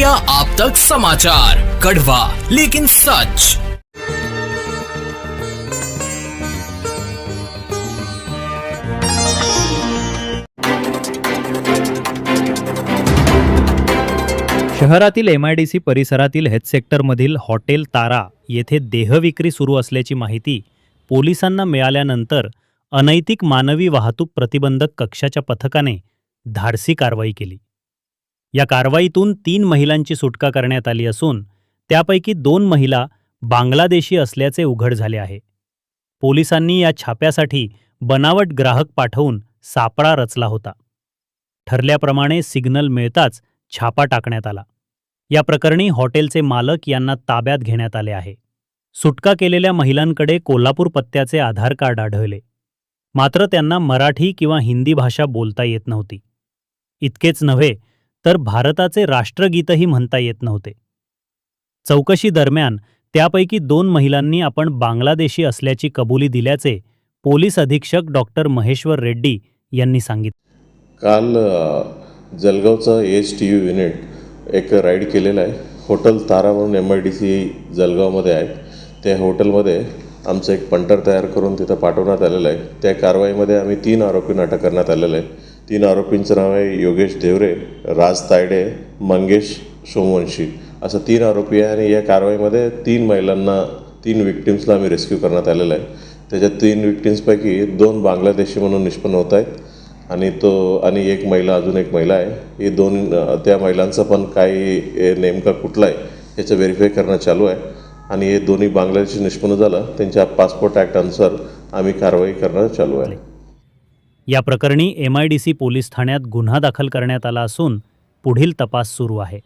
India आप तक समाचार कड़वा लेकिन सच। शहरातील एम आय डी सी परिसरातील हेल्थ सेक्टरमधील हॉटेल तारा येथे देहविक्री सुरू असल्याची माहिती पोलिसांना मिळाल्यानंतर अनैतिक मानवी वाहतूक प्रतिबंधक कक्षाच्या पथकाने धाडसी कारवाई केली. या कारवाईतून तीन महिलांची सुटका करण्यात आली असून त्यापैकी दोन महिला बांगलादेशी असल्याचे उघड झाले आहे. पोलिसांनी या छाप्यासाठी बनावट ग्राहक पाठवून सापळा रचला होता. ठरल्याप्रमाणे सिग्नल मिळताच छापा टाकण्यात आला. या प्रकरणी हॉटेलचे मालक यांना ताब्यात घेण्यात आले आहे. सुटका केलेल्या महिलांकडे कोल्हापूर पत्त्याचे आधार कार्ड आढळले. मात्र त्यांना मराठी किंवा हिंदी भाषा बोलता येत नव्हती. इतकेच नव्हे तर भारताचे राष्ट्रगीतही म्हणता येत नव्हते. चौकशी दरम्यान त्यापैकी दोन महिलांनी आपण बांगलादेशी असल्याची कबुली दिल्याचे पोलीस अधीक्षक डॉक्टर महेश्वर रेड्डी यांनी सांगितले. काल जलगावचा जळगावचं एच टी यू युनिट एक राईड केलेलं आहे. हॉटेल तारा म्हणून एम आय डी सी जलगावमध्ये आहे. त्या हॉटेलमध्ये आमचं एक पंटर तयार करून तिथं पाठवण्यात आलेलं आहे. त्या कारवाईमध्ये आम्ही तीन आरोपींना अटक करण्यात आलेलं आहे तीन आरोपींचं नाव आहे योगेश देवरे राज तायडे मंगेश सोमवंशी. असं तीन आरोपी आहे आणि या कारवाईमध्ये तीन महिलांना तीन विक्टिम्सला आम्ही रेस्क्यू करण्यात आलेलं आहे. त्याच्यात तीन विक्टिम्सपैकी दोन बांगलादेशी म्हणून निष्पन्न होत आहेत आणि तो आणि एक महिला अजून एक महिला आहे. ही दोन त्या महिलांचं पण काही हे नेमका कुठला आहे याचं व्हेरीफाय करणं चालू आहे. आणि हे दोन्ही बांगलादेशी निष्पन्न झालं. त्यांच्या पासपोर्ट ॲक्ट अनुसार आम्ही कारवाई करणं चालू आहे. या प्रकरणी M I D C police ठाण्यात गुन्हा दाखल करण्यात आला असून पुढील तपास सुरू आहे.